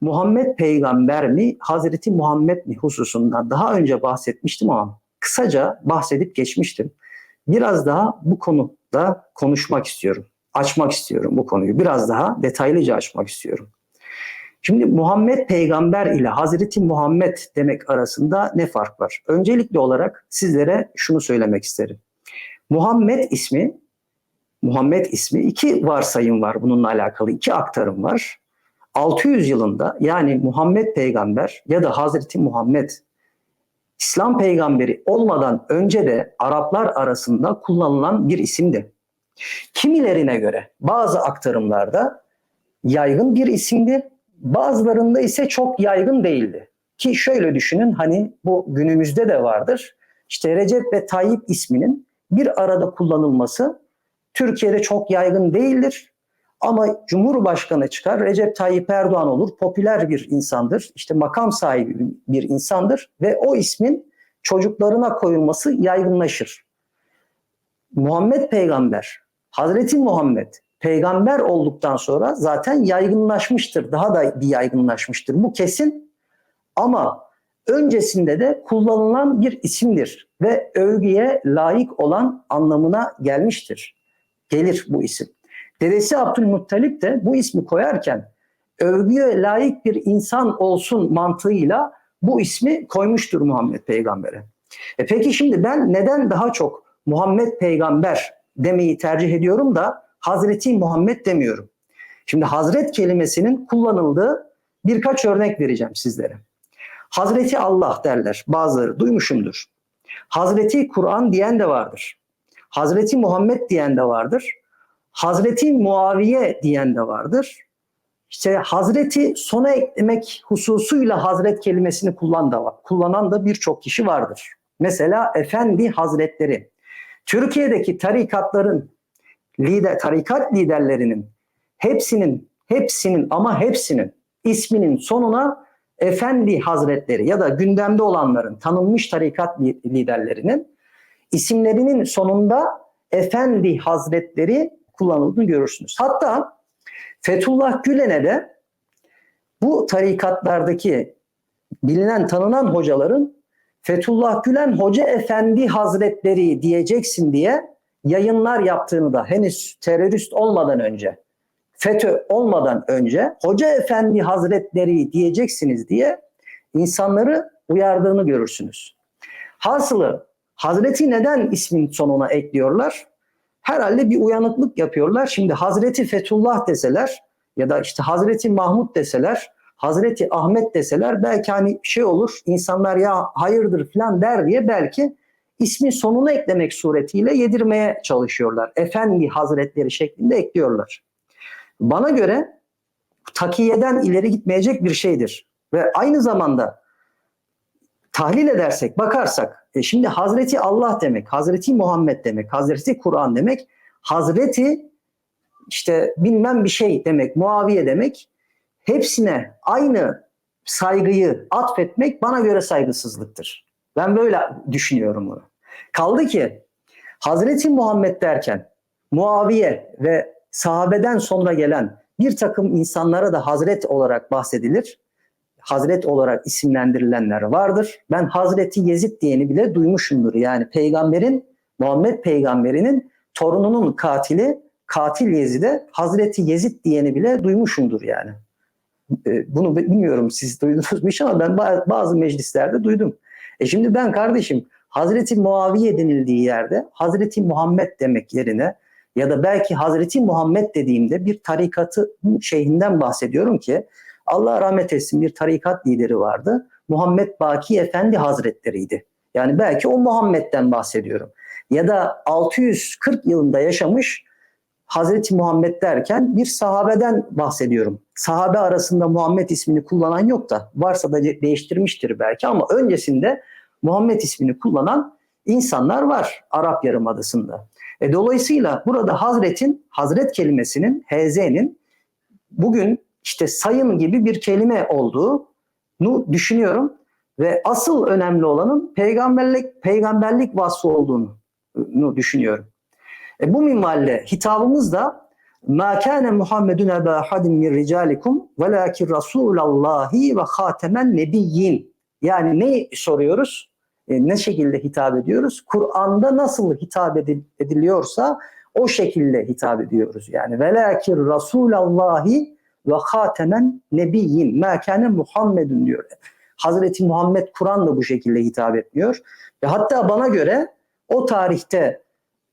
Muhammed peygamber mi, Hazreti Muhammed mi hususunda daha önce bahsetmiştim ama kısaca bahsedip geçmiştim. Biraz daha bu konuda konuşmak istiyorum. Açmak istiyorum bu konuyu. Biraz daha detaylıca açmak istiyorum. Şimdi Muhammed peygamber ile Hazreti Muhammed demek arasında ne fark var? Öncelikli olarak sizlere şunu söylemek isterim. Muhammed ismi Muhammed ismi iki varsayım var bununla alakalı iki aktarım var. 600 yılında yani Muhammed peygamber ya da Hazreti Muhammed İslam peygamberi olmadan önce de Araplar arasında kullanılan bir isimdi. Kimilerine göre bazı aktarımlarda yaygın bir isimdi, bazılarında ise çok yaygın değildi. Ki şöyle düşünün hani bu günümüzde de vardır. İşte Recep ve Tayyip isminin bir arada kullanılması Türkiye'de çok yaygın değildir. Ama Cumhurbaşkanı çıkar, Recep Tayyip Erdoğan olur, popüler bir insandır, işte makam sahibi bir insandır ve o ismin çocuklarına koyulması yaygınlaşır. Muhammed peygamber, Hazreti Muhammed peygamber olduktan sonra zaten yaygınlaşmıştır, daha da bir yaygınlaşmıştır. Bu kesin ama öncesinde de kullanılan bir isimdir ve övgüye layık olan anlamına gelmiştir. Gelir bu isim. Dedesi Abdülmuttalip de bu ismi koyarken övgüye layık bir insan olsun mantığıyla bu ismi koymuştur Muhammed Peygamber'e. E peki şimdi ben neden daha çok Muhammed Peygamber demeyi tercih ediyorum da Hazreti Muhammed demiyorum? Şimdi Hazret kelimesinin kullanıldığı birkaç örnek vereceğim sizlere. Hazreti Allah derler bazıları duymuşumdur. Hazreti Kur'an diyen de vardır. Hazreti Muhammed diyen de vardır. Hazreti Muaviye diyen de vardır. İşte Hazreti sona eklemek hususuyla Hazret kelimesini kullan da var. kullanan da birçok kişi vardır. Mesela Efendi Hazretleri. Türkiye'deki tarikatların lider tarikat liderlerinin hepsinin hepsinin ama hepsinin isminin sonuna Efendi Hazretleri ya da gündemde olanların tanınmış tarikat liderlerinin isimlerinin sonunda Efendi Hazretleri kullanıldığını görürsünüz. Hatta Fethullah Gülen'e de bu tarikatlardaki bilinen tanınan hocaların Fethullah Gülen Hoca Efendi Hazretleri diyeceksin diye yayınlar yaptığını da henüz terörist olmadan önce FETÖ olmadan önce Hoca Efendi Hazretleri diyeceksiniz diye insanları uyardığını görürsünüz. Hasılı Hazreti neden ismin sonuna ekliyorlar? Herhalde bir uyanıklık yapıyorlar. Şimdi Hazreti Fethullah deseler ya da işte Hazreti Mahmud deseler, Hazreti Ahmet deseler belki hani şey olur insanlar ya hayırdır falan der diye belki ismin sonuna eklemek suretiyle yedirmeye çalışıyorlar. Efendi Hazretleri şeklinde ekliyorlar. Bana göre takiyeden ileri gitmeyecek bir şeydir. Ve aynı zamanda tahlil edersek, bakarsak, e şimdi Hazreti Allah demek, Hazreti Muhammed demek, Hazreti Kur'an demek, Hazreti işte bilmem bir şey demek, Muaviye demek, hepsine aynı saygıyı atfetmek bana göre saygısızlıktır. Ben böyle düşünüyorum bunu. Kaldı ki Hazreti Muhammed derken Muaviye ve sahabeden sonra gelen bir takım insanlara da Hazret olarak bahsedilir. Hazret olarak isimlendirilenler vardır. Ben Hazreti Yezid diyeni bile duymuşumdur. Yani peygamberin, Muhammed peygamberinin torununun katili, katil Yezid'e Hazreti Yezid diyeni bile duymuşumdur yani. Bunu bilmiyorum siz duydunuz mu ama ben bazı meclislerde duydum. E şimdi ben kardeşim Hazreti Muaviye denildiği yerde Hazreti Muhammed demek yerine ya da belki Hazreti Muhammed dediğimde bir tarikatı şeyhinden bahsediyorum ki Allah rahmet etsin bir tarikat lideri vardı. Muhammed Baki Efendi Hazretleriydi. Yani belki o Muhammed'den bahsediyorum. Ya da 640 yılında yaşamış Hazreti Muhammed derken bir sahabeden bahsediyorum. Sahabe arasında Muhammed ismini kullanan yok da varsa da değiştirmiştir belki ama öncesinde Muhammed ismini kullanan insanlar var Arap Yarımadası'nda. E, dolayısıyla burada Hazret'in, Hazret kelimesinin, HZ'nin bugün işte sayın gibi bir kelime olduğunu düşünüyorum. Ve asıl önemli olanın peygamberlik, peygamberlik vasfı olduğunu düşünüyorum. E, bu minvalle hitabımız da Ma kana Muhammedun eba ahadin min ricalikum velakin Rasulallahi ve hatemen nebiyyin. Yani ne soruyoruz? E, ne şekilde hitap ediyoruz? Kur'an'da nasıl hitap edil- ediliyorsa o şekilde hitap ediyoruz. Yani velakin Rasulallahi ve hatemen nebiyyin. Ma kana Muhammedun diyor. Hazreti Muhammed Kur'an'la bu şekilde hitap etmiyor. Ve hatta bana göre o tarihte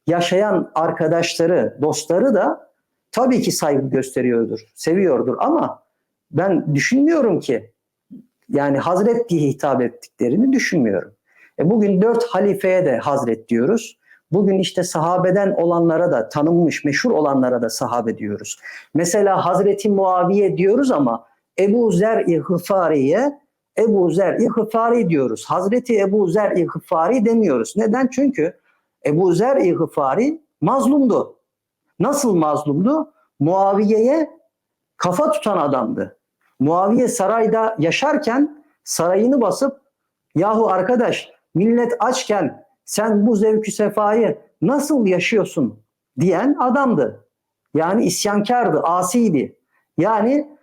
yaşayan arkadaşları, dostları da tabii ki saygı gösteriyordur, seviyordur ama ben düşünmüyorum ki yani Hazret diye hitap ettiklerini düşünmüyorum. E bugün dört halifeye de Hazret diyoruz. Bugün işte sahabeden olanlara da tanınmış, meşhur olanlara da sahabe diyoruz. Mesela Hazreti Muaviye diyoruz ama Ebu Zer-i Hıfari'ye Ebu Zer-i Hıfari diyoruz. Hazreti Ebu Zer-i Hıfari demiyoruz. Neden? Çünkü Ebu Zer-i Hıfari mazlumdu. Nasıl mazlumdu? Muaviye'ye kafa tutan adamdı. Muaviye sarayda yaşarken sarayını basıp yahu arkadaş millet açken sen bu zevkü sefayı nasıl yaşıyorsun diyen adamdı. Yani isyankardı, asiydi. Yani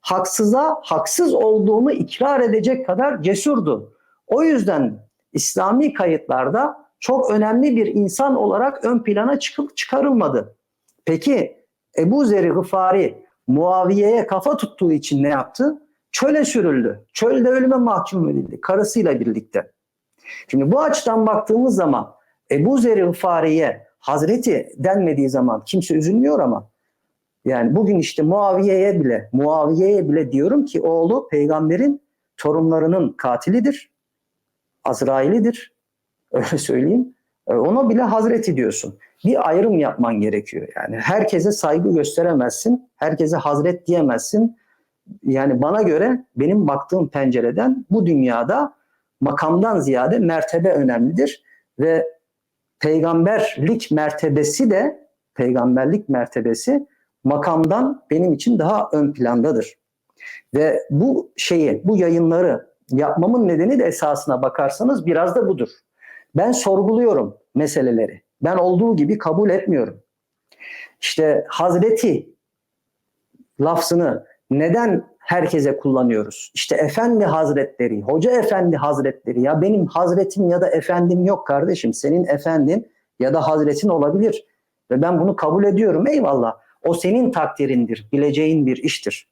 haksıza haksız olduğunu ikrar edecek kadar cesurdu. O yüzden İslami kayıtlarda çok önemli bir insan olarak ön plana çıkıp çıkarılmadı. Peki Ebu Zer-i Gıfari Muaviye'ye kafa tuttuğu için ne yaptı? Çöle sürüldü. Çölde ölüme mahkum edildi karısıyla birlikte. Şimdi bu açıdan baktığımız zaman Ebu Zer-i Gıfari'ye Hazreti denmediği zaman kimse üzülmüyor ama yani bugün işte Muaviye'ye bile Muaviye'ye bile diyorum ki oğlu peygamberin torunlarının katilidir. Azrail'idir. Öyle söyleyeyim. E, Ona bile Hazreti diyorsun. Bir ayrım yapman gerekiyor. Yani herkese saygı gösteremezsin. Herkese Hazret diyemezsin. Yani bana göre benim baktığım pencereden bu dünyada makamdan ziyade mertebe önemlidir ve peygamberlik mertebesi de peygamberlik mertebesi makamdan benim için daha ön plandadır. Ve bu şeyi, bu yayınları yapmamın nedeni de esasına bakarsanız biraz da budur. Ben sorguluyorum meseleleri. Ben olduğu gibi kabul etmiyorum. İşte Hazreti lafzını neden herkese kullanıyoruz? İşte Efendi Hazretleri, Hoca Efendi Hazretleri ya benim Hazretim ya da Efendim yok kardeşim. Senin Efendin ya da Hazretin olabilir. Ve ben bunu kabul ediyorum eyvallah. O senin takdirindir, bileceğin bir iştir.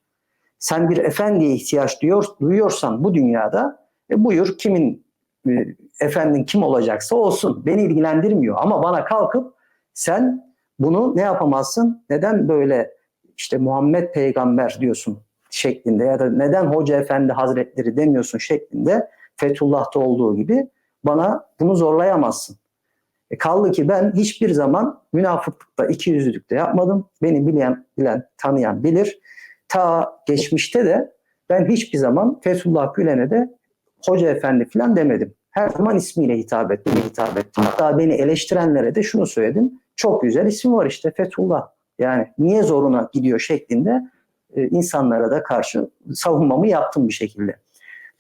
Sen bir efendiye ihtiyaç duyuyor, duyuyorsan bu dünyada e buyur kimin e, efendin kim olacaksa olsun. Beni ilgilendirmiyor ama bana kalkıp sen bunu ne yapamazsın? Neden böyle işte Muhammed peygamber diyorsun şeklinde ya da neden Hoca Efendi Hazretleri demiyorsun şeklinde Fethullah'ta olduğu gibi bana bunu zorlayamazsın. E kaldı ki ben hiçbir zaman münafıklıkta, ikiyüzlülükte yapmadım. Beni bilen, bilen, tanıyan bilir. Ta geçmişte de ben hiçbir zaman Fethullah Gülen'e de Hoca Efendi falan demedim. Her zaman ismiyle hitap ettim, hitap ettim. Hatta beni eleştirenlere de şunu söyledim. Çok güzel ismi var işte Fethullah. Yani niye zoruna gidiyor şeklinde e, insanlara da karşı savunmamı yaptım bir şekilde.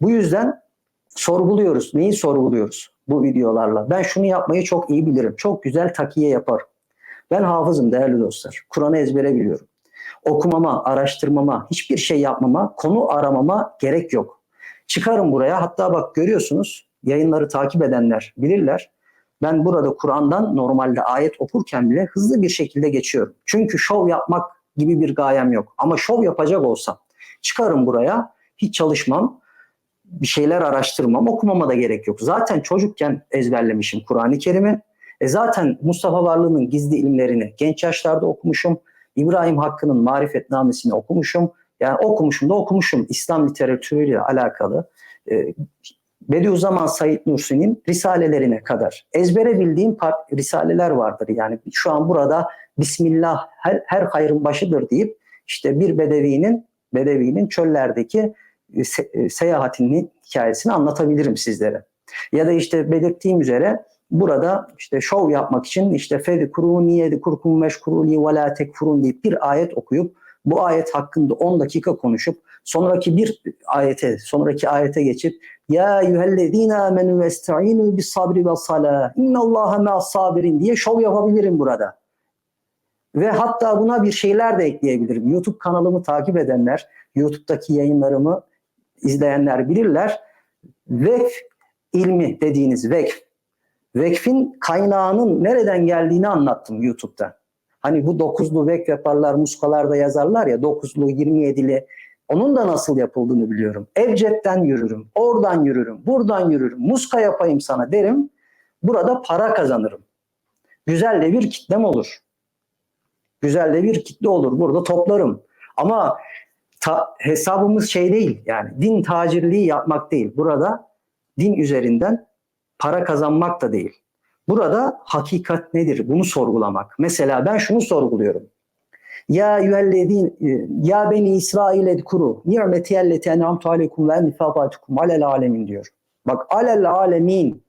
Bu yüzden sorguluyoruz. Neyi sorguluyoruz bu videolarla? Ben şunu yapmayı çok iyi bilirim. Çok güzel takiye yaparım. Ben hafızım değerli dostlar. Kur'an'ı ezbere biliyorum. Okumama, araştırmama, hiçbir şey yapmama, konu aramama gerek yok. Çıkarım buraya. Hatta bak görüyorsunuz yayınları takip edenler bilirler. Ben burada Kur'an'dan normalde ayet okurken bile hızlı bir şekilde geçiyorum. Çünkü şov yapmak gibi bir gayem yok. Ama şov yapacak olsam çıkarım buraya, hiç çalışmam, bir şeyler araştırmam, okumama da gerek yok. Zaten çocukken ezberlemişim Kur'an-ı Kerim'i. E zaten Mustafa Varlı'nın gizli ilimlerini genç yaşlarda okumuşum. İbrahim Hakkı'nın marifetnamesini okumuşum. Yani okumuşum da okumuşum İslam literatürüyle alakalı. E, Bediüzzaman Said Nursi'nin risalelerine kadar ezbere bildiğim risaleler vardır. Yani şu an burada Bismillah her, her hayrın başıdır deyip işte bir bedevinin bedevinin çöllerdeki se, seyahatinin hikayesini anlatabilirim sizlere. Ya da işte belirttiğim üzere burada işte şov yapmak için işte fedi kuruni yedi kurkum meşkuruni ve la tekfurun deyip bir ayet okuyup bu ayet hakkında 10 dakika konuşup sonraki bir ayete sonraki ayete geçip ya eyyühellezine amenu ve esta'inu bis sabri ve salah innallaha ma'as sabirin diye şov yapabilirim burada. Ve hatta buna bir şeyler de ekleyebilirim. YouTube kanalımı takip edenler, YouTube'daki yayınlarımı izleyenler bilirler. Vekf ilmi dediğiniz vekf. Vekfin kaynağının nereden geldiğini anlattım YouTube'da. Hani bu dokuzlu vekf yaparlar, muskalarda yazarlar ya dokuzlu, 27'li. Onun da nasıl yapıldığını biliyorum. Evcepten yürürüm, oradan yürürüm, buradan yürürüm, muska yapayım sana derim. Burada para kazanırım. Güzel de bir kitlem olur. Güzel de bir kitle olur. Burada toplarım. Ama ta- hesabımız şey değil yani din tacirliği yapmak değil. Burada din üzerinden para kazanmak da değil. Burada hakikat nedir? Bunu sorgulamak. Mesela ben şunu sorguluyorum. Ya yüellezin ya beni İsrail edkuru ni'meti elleti en'amtu aleykum ve ennifadatukum alel alemin diyor. Bak alel alemin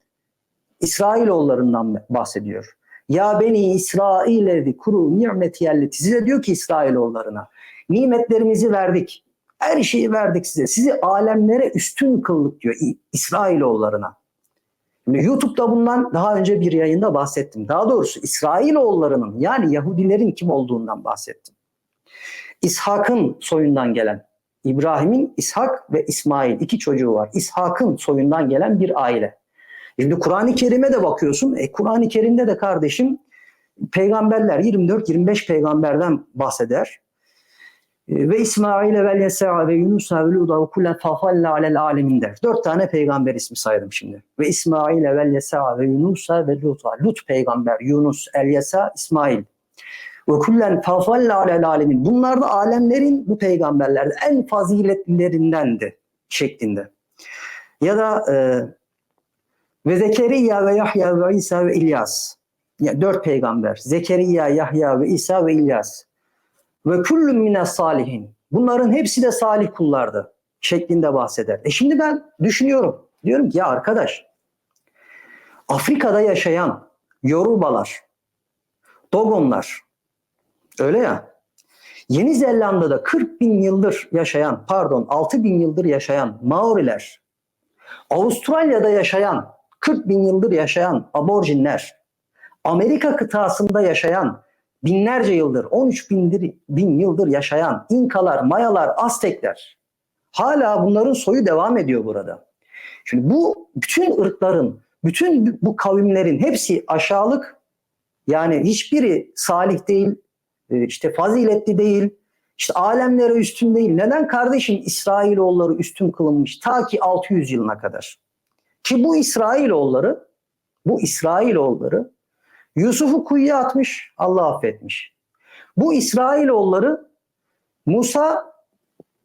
İsrailoğullarından bahsediyor. Ya beni İsrail edkuru ni'meti elleti size diyor ki İsrailoğullarına nimetlerimizi verdik. Her şeyi verdik size. Sizi alemlere üstün kıldık diyor İsrailoğullarına. Şimdi YouTube'da bundan daha önce bir yayında bahsettim. Daha doğrusu İsrailoğullarının yani Yahudilerin kim olduğundan bahsettim. İshak'ın soyundan gelen, İbrahim'in İshak ve İsmail iki çocuğu var. İshak'ın soyundan gelen bir aile. Şimdi Kur'an-ı Kerim'e de bakıyorsun. E, Kur'an-ı Kerim'de de kardeşim peygamberler 24-25 peygamberden bahseder. E, ve İsmail ve Yesa ve Yunus ve Luda ve kullen fahalle alel alemin der. Dört tane peygamber ismi saydım şimdi. Ve İsmail ve Yesa ve Yunus ve Luda. Lut peygamber, Yunus, Elyesa, İsmail. Ve kullen fahalle alel alemin. Bunlar da alemlerin bu peygamberlerde en faziletlilerindendi şeklinde. Ya da e, ve Zekeriya ve Yahya ve İsa ve İlyas. Yani dört peygamber. Zekeriya, Yahya ve İsa ve İlyas. Ve kullun mine salihin. Bunların hepsi de salih kullardı şeklinde bahseder. E şimdi ben düşünüyorum. Diyorum ki ya arkadaş Afrika'da yaşayan Yorubalar, Dogonlar öyle ya Yeni Zelanda'da 40 bin yıldır yaşayan pardon 6 bin yıldır yaşayan Maoriler Avustralya'da yaşayan 40 bin yıldır yaşayan aborjinler Amerika kıtasında yaşayan binlerce yıldır, 13 bindir, bin yıldır yaşayan İnkalar, Mayalar, Aztekler hala bunların soyu devam ediyor burada. Şimdi bu bütün ırkların, bütün bu kavimlerin hepsi aşağılık yani hiçbiri salih değil, e, işte faziletli değil, işte alemlere üstün değil. Neden kardeşim İsrailoğulları üstün kılınmış ta ki 600 yılına kadar? Ki bu İsrailoğulları, bu İsrailoğulları Yusuf'u kuyuya atmış, Allah affetmiş. Bu İsrailoğulları Musa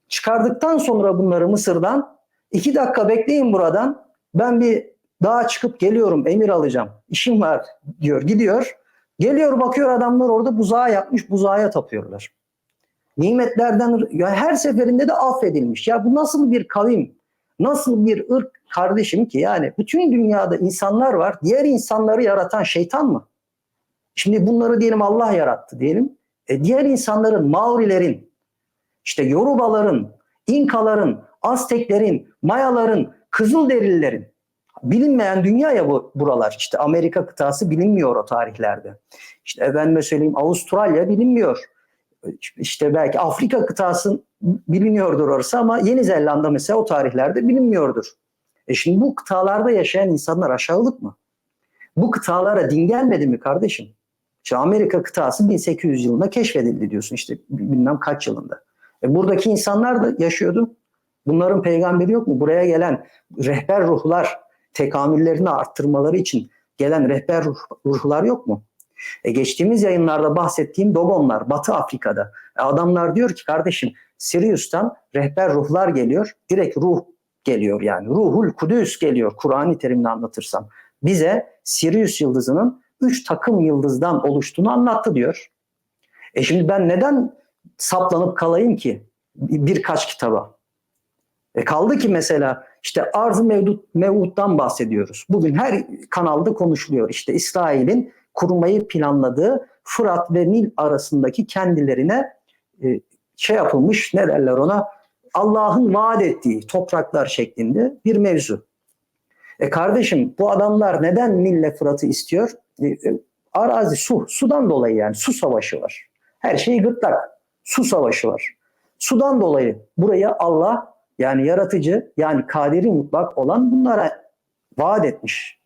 çıkardıktan sonra bunları Mısır'dan iki dakika bekleyin buradan ben bir dağa çıkıp geliyorum emir alacağım işim var diyor gidiyor. Geliyor bakıyor adamlar orada buzağı yapmış buzağa tapıyorlar. Nimetlerden ya her seferinde de affedilmiş. Ya bu nasıl bir kavim? Nasıl bir ırk kardeşim ki yani bütün dünyada insanlar var. Diğer insanları yaratan şeytan mı? Şimdi bunları diyelim Allah yarattı diyelim. E diğer insanların, Maorilerin, işte Yorubaların, İnkaların, Azteklerin, Mayaların, Kızılderililerin bilinmeyen dünya ya bu buralar. İşte Amerika kıtası bilinmiyor o tarihlerde. İşte efendime söyleyeyim Avustralya bilinmiyor. İşte belki Afrika kıtası biliniyordur orası ama Yeni Zelanda mesela o tarihlerde bilinmiyordur. E şimdi bu kıtalarda yaşayan insanlar aşağılık mı? Bu kıtalara din gelmedi mi kardeşim? İşte Amerika kıtası 1800 yılında keşfedildi diyorsun işte bilmem kaç yılında. E buradaki insanlar da yaşıyordu. Bunların peygamberi yok mu? Buraya gelen rehber ruhlar tekamüllerini arttırmaları için gelen rehber ruh, ruhlar yok mu? E geçtiğimiz yayınlarda bahsettiğim Dogonlar Batı Afrika'da. E adamlar diyor ki kardeşim Sirius'tan rehber ruhlar geliyor. Direkt ruh geliyor yani. Ruhul Kudüs geliyor Kur'an-ı anlatırsam. Bize Sirius yıldızının üç takım yıldızdan oluştuğunu anlattı diyor. E şimdi ben neden saplanıp kalayım ki birkaç kitaba? E kaldı ki mesela işte arz-ı mevdut, mevuttan bahsediyoruz. Bugün her kanalda konuşuluyor. İşte İsrail'in kurmayı planladığı Fırat ve Nil arasındaki kendilerine e, şey yapılmış ne derler ona Allah'ın vaat ettiği topraklar şeklinde bir mevzu. E kardeşim bu adamlar neden Nil'le Fırat'ı istiyor? E, Arazi su. Sudan dolayı yani su savaşı var. Her şey gırtlak. Su savaşı var. Sudan dolayı buraya Allah yani yaratıcı yani kaderi mutlak olan bunlara vaat etmiş.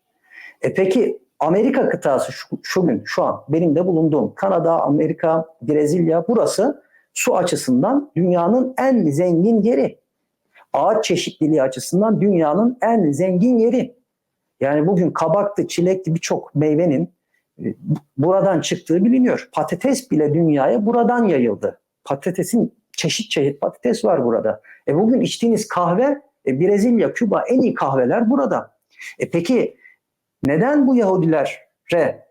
E peki Amerika kıtası şu, şu gün şu an benim de bulunduğum Kanada, Amerika, Brezilya burası su açısından dünyanın en zengin yeri. Ağaç çeşitliliği açısından dünyanın en zengin yeri. Yani bugün kabaktı, çilekli birçok meyvenin e, buradan çıktığı biliniyor. Patates bile dünyaya buradan yayıldı. Patatesin çeşit çeşit patates var burada. E bugün içtiğiniz kahve e Brezilya, Küba en iyi kahveler burada. E peki neden bu Yahudilere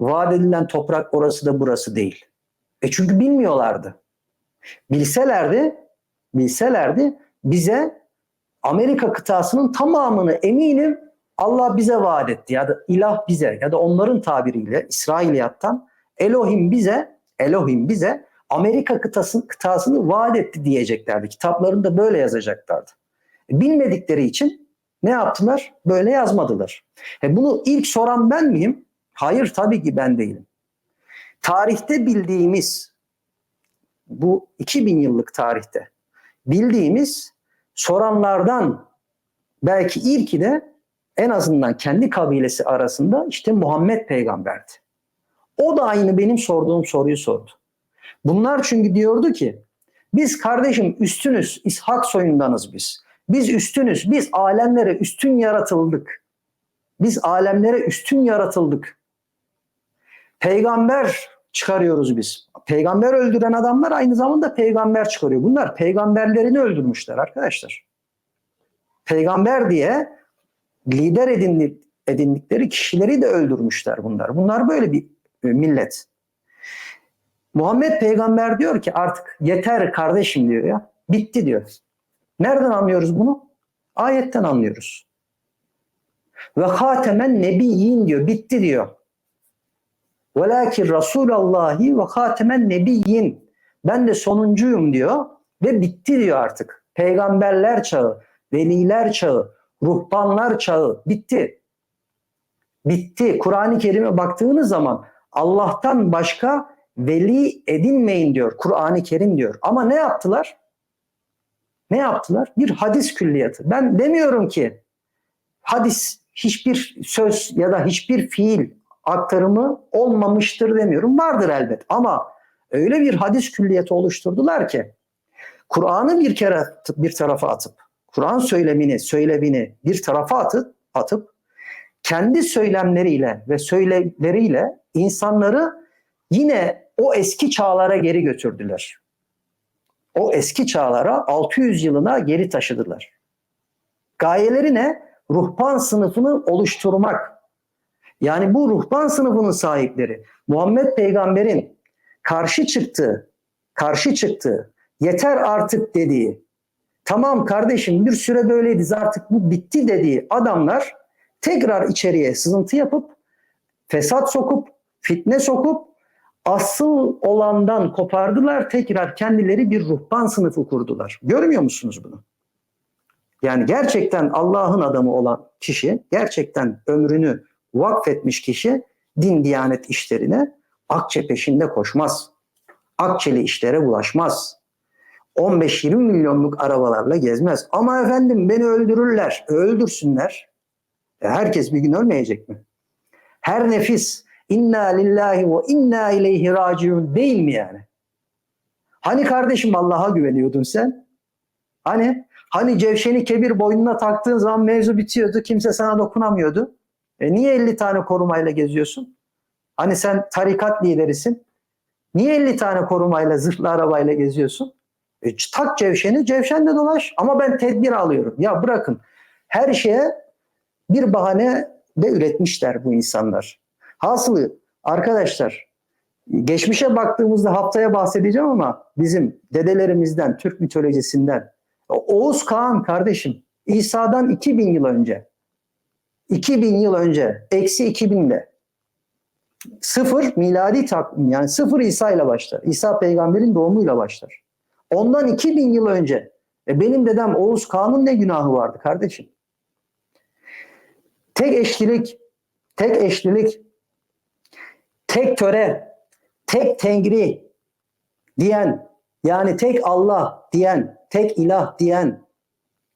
vaat edilen toprak orası da burası değil? E çünkü bilmiyorlardı. Bilselerdi, bilselerdi bize Amerika kıtasının tamamını eminim Allah bize vaat etti ya da ilah bize ya da onların tabiriyle İsrailiyattan Elohim bize Elohim bize Amerika kıtasını, kıtasını vaat etti diyeceklerdi. Kitaplarında böyle yazacaklardı. Bilmedikleri için ne yaptılar? Böyle yazmadılar. E bunu ilk soran ben miyim? Hayır tabii ki ben değilim. Tarihte bildiğimiz bu 2000 yıllık tarihte bildiğimiz soranlardan belki ilki de en azından kendi kabilesi arasında işte Muhammed peygamberdi. O da aynı benim sorduğum soruyu sordu. Bunlar çünkü diyordu ki biz kardeşim üstünüz, İshak soyundanız biz. Biz üstünüz, biz alemlere üstün yaratıldık. Biz alemlere üstün yaratıldık. Peygamber çıkarıyoruz biz. Peygamber öldüren adamlar aynı zamanda peygamber çıkarıyor. Bunlar peygamberlerini öldürmüşler arkadaşlar. Peygamber diye lider edindik, edindikleri kişileri de öldürmüşler bunlar. Bunlar böyle bir e, millet. Muhammed peygamber diyor ki artık yeter kardeşim diyor ya. Bitti diyor. Nereden anlıyoruz bunu? Ayetten anlıyoruz. Ve hatemen nebiyyin diyor. Bitti diyor. Velakin Resulallahi ve hatemen nebiyyin. Ben de sonuncuyum diyor ve bitti diyor artık. Peygamberler çağı, veliler çağı, ruhbanlar çağı bitti. Bitti. Kur'an-ı Kerim'e baktığınız zaman Allah'tan başka veli edinmeyin diyor. Kur'an-ı Kerim diyor. Ama ne yaptılar? Ne yaptılar? Bir hadis külliyatı. Ben demiyorum ki hadis hiçbir söz ya da hiçbir fiil aktarımı olmamıştır demiyorum. Vardır elbet ama öyle bir hadis külliyatı oluşturdular ki Kur'an'ı bir kere bir tarafa atıp Kur'an söylemini, söylemini bir tarafa atıp, atıp kendi söylemleriyle ve söylevleriyle insanları yine o eski çağlara geri götürdüler. O eski çağlara 600 yılına geri taşıdılar. Gayeleri ne? Ruhban sınıfını oluşturmak. Yani bu ruhban sınıfının sahipleri Muhammed Peygamber'in karşı çıktığı, karşı çıktığı, yeter artık dediği, tamam kardeşim bir süre böyleydi artık bu bitti dediği adamlar tekrar içeriye sızıntı yapıp fesat sokup fitne sokup asıl olandan kopardılar tekrar kendileri bir ruhban sınıfı kurdular. Görmüyor musunuz bunu? Yani gerçekten Allah'ın adamı olan kişi, gerçekten ömrünü vakfetmiş kişi din diyanet işlerine akçe peşinde koşmaz. Akçeli işlere bulaşmaz. 15-20 milyonluk arabalarla gezmez. Ama efendim beni öldürürler. Öldürsünler. E herkes bir gün ölmeyecek mi? Her nefis inna lillahi ve inna ileyhi raciun değil mi yani? Hani kardeşim Allah'a güveniyordun sen? Hani? Hani cevşeni kebir boynuna taktığın zaman mevzu bitiyordu. Kimse sana dokunamıyordu. E niye 50 tane korumayla geziyorsun? Hani sen tarikat liderisin. Niye 50 tane korumayla, zırhlı arabayla geziyorsun? E, tak cevşeni, cevşenle dolaş. Ama ben tedbir alıyorum. Ya bırakın. Her şeye bir bahane de üretmişler bu insanlar. Hasılı arkadaşlar geçmişe baktığımızda haftaya bahsedeceğim ama bizim dedelerimizden, Türk mitolojisinden Oğuz Kağan kardeşim İsa'dan 2000 yıl önce 2000 yıl önce eksi 2000'de sıfır miladi takvim yani sıfır İsa ile başlar. İsa peygamberin doğumuyla başlar. Ondan 2000 yıl önce e benim dedem Oğuz Kağan'ın ne günahı vardı kardeşim? Tek eşlilik, tek eşlilik tek töre, tek tengri diyen, yani tek Allah diyen, tek ilah diyen,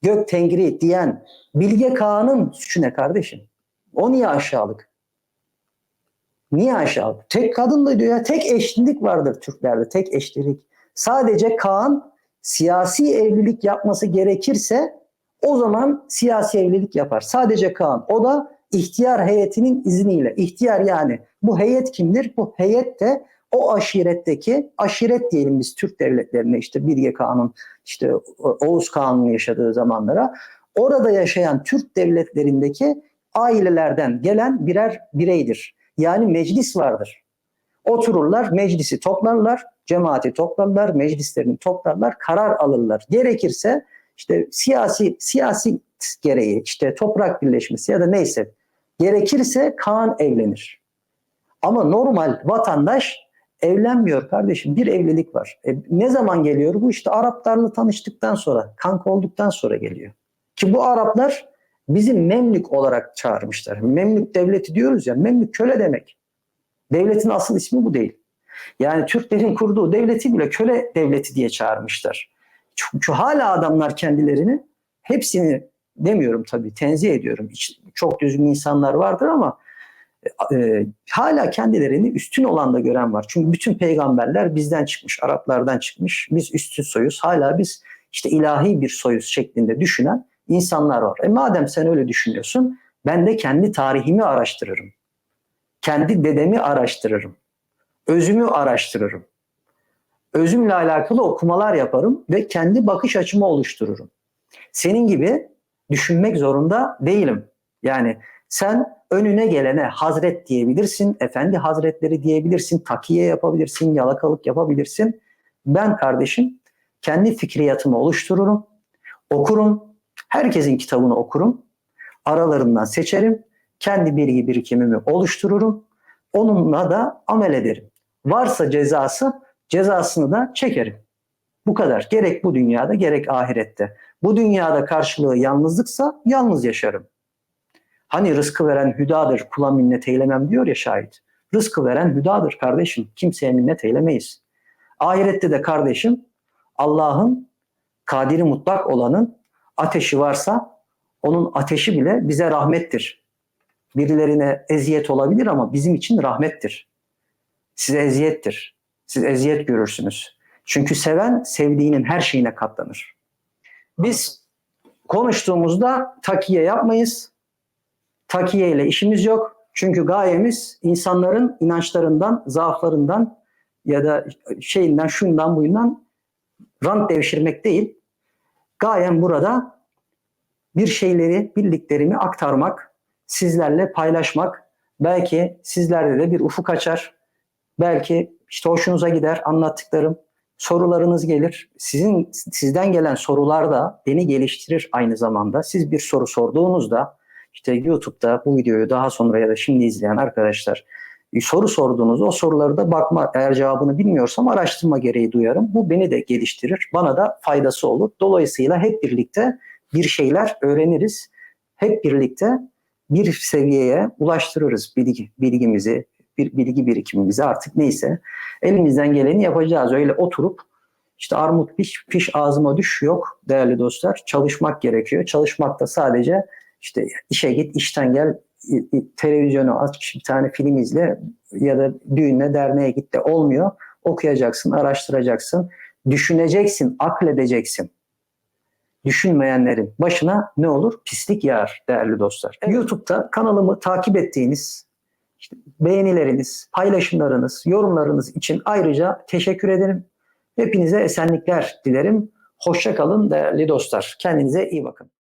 gök tengri diyen Bilge Kağan'ın suçu ne kardeşim? O niye aşağılık? Niye aşağılık? Tek kadın da diyor ya tek eşlilik vardır Türklerde, tek eşlilik. Sadece Kaan siyasi evlilik yapması gerekirse o zaman siyasi evlilik yapar. Sadece Kaan. O da ihtiyar heyetinin izniyle. İhtiyar yani bu heyet kimdir? Bu heyet de o aşiretteki aşiret diyelim biz Türk devletlerine işte Bilge Kağan'ın işte Oğuz Kağan'ın yaşadığı zamanlara orada yaşayan Türk devletlerindeki ailelerden gelen birer bireydir. Yani meclis vardır. Otururlar, meclisi toplarlar, cemaati toplarlar, meclislerini toplarlar, karar alırlar. Gerekirse işte siyasi siyasi gereği işte toprak birleşmesi ya da neyse gerekirse Kaan evlenir. Ama normal vatandaş evlenmiyor kardeşim. Bir evlilik var. E, ne zaman geliyor? Bu işte Araplarla tanıştıktan sonra, kanka olduktan sonra geliyor. Ki bu Araplar bizi Memlük olarak çağırmışlar. Memlük devleti diyoruz ya. Memlük köle demek. Devletin asıl ismi bu değil. Yani Türklerin kurduğu devleti bile köle devleti diye çağırmışlar. Çünkü hala adamlar kendilerini hepsini demiyorum tabii tenzih ediyorum. Çok düzgün insanlar vardır ama e, hala kendilerini üstün olan gören var. Çünkü bütün peygamberler bizden çıkmış, Araplardan çıkmış. Biz üstün soyuz. Hala biz işte ilahi bir soyuz şeklinde düşünen insanlar var. E madem sen öyle düşünüyorsun, ben de kendi tarihimi araştırırım. Kendi dedemi araştırırım. Özümü araştırırım. Özümle alakalı okumalar yaparım ve kendi bakış açımı oluştururum. Senin gibi düşünmek zorunda değilim. Yani sen önüne gelene hazret diyebilirsin, efendi hazretleri diyebilirsin, takiye yapabilirsin, yalakalık yapabilirsin. Ben kardeşim kendi fikriyatımı oluştururum, okurum, herkesin kitabını okurum, aralarından seçerim, kendi bilgi birikimimi oluştururum, onunla da amel ederim. Varsa cezası, cezasını da çekerim. Bu kadar. Gerek bu dünyada gerek ahirette. Bu dünyada karşılığı yalnızlıksa yalnız yaşarım. Hani rızkı veren hüdadır, kula minnet eylemem diyor ya şahit. Rızkı veren hüdadır kardeşim. Kimseye minnet eylemeyiz. Ahirette de kardeşim Allah'ın kadiri mutlak olanın ateşi varsa onun ateşi bile bize rahmettir. Birilerine eziyet olabilir ama bizim için rahmettir. Size eziyettir. Siz eziyet görürsünüz. Çünkü seven sevdiğinin her şeyine katlanır. Biz konuştuğumuzda takiye yapmayız. Takiye ile işimiz yok. Çünkü gayemiz insanların inançlarından, zaaflarından ya da şeyinden, şundan, buyundan rant devşirmek değil. Gayem burada bir şeyleri, bildiklerimi aktarmak, sizlerle paylaşmak. Belki sizlerde de bir ufuk açar. Belki işte hoşunuza gider anlattıklarım. Sorularınız gelir. Sizin sizden gelen sorular da beni geliştirir aynı zamanda. Siz bir soru sorduğunuzda işte YouTube'da bu videoyu daha sonra ya da şimdi izleyen arkadaşlar soru sorduğunuz o soruları da bakma eğer cevabını bilmiyorsam araştırma gereği duyarım. Bu beni de geliştirir. Bana da faydası olur. Dolayısıyla hep birlikte bir şeyler öğreniriz. Hep birlikte bir seviyeye ulaştırırız bilgi, bilgimizi, bir bilgi birikimimizi artık neyse. Elimizden geleni yapacağız. Öyle oturup işte armut piş, piş ağzıma düş yok değerli dostlar. Çalışmak gerekiyor. Çalışmak da sadece işte işe git, işten gel, televizyonu aç, bir tane film izle ya da düğüne, derneğe git de olmuyor. Okuyacaksın, araştıracaksın, düşüneceksin, akledeceksin. Düşünmeyenlerin başına ne olur? Pislik yağar değerli dostlar. Evet. YouTube'da kanalımı takip ettiğiniz, işte beğenileriniz, paylaşımlarınız, yorumlarınız için ayrıca teşekkür ederim. Hepinize esenlikler dilerim. Hoşça kalın değerli dostlar. Kendinize iyi bakın.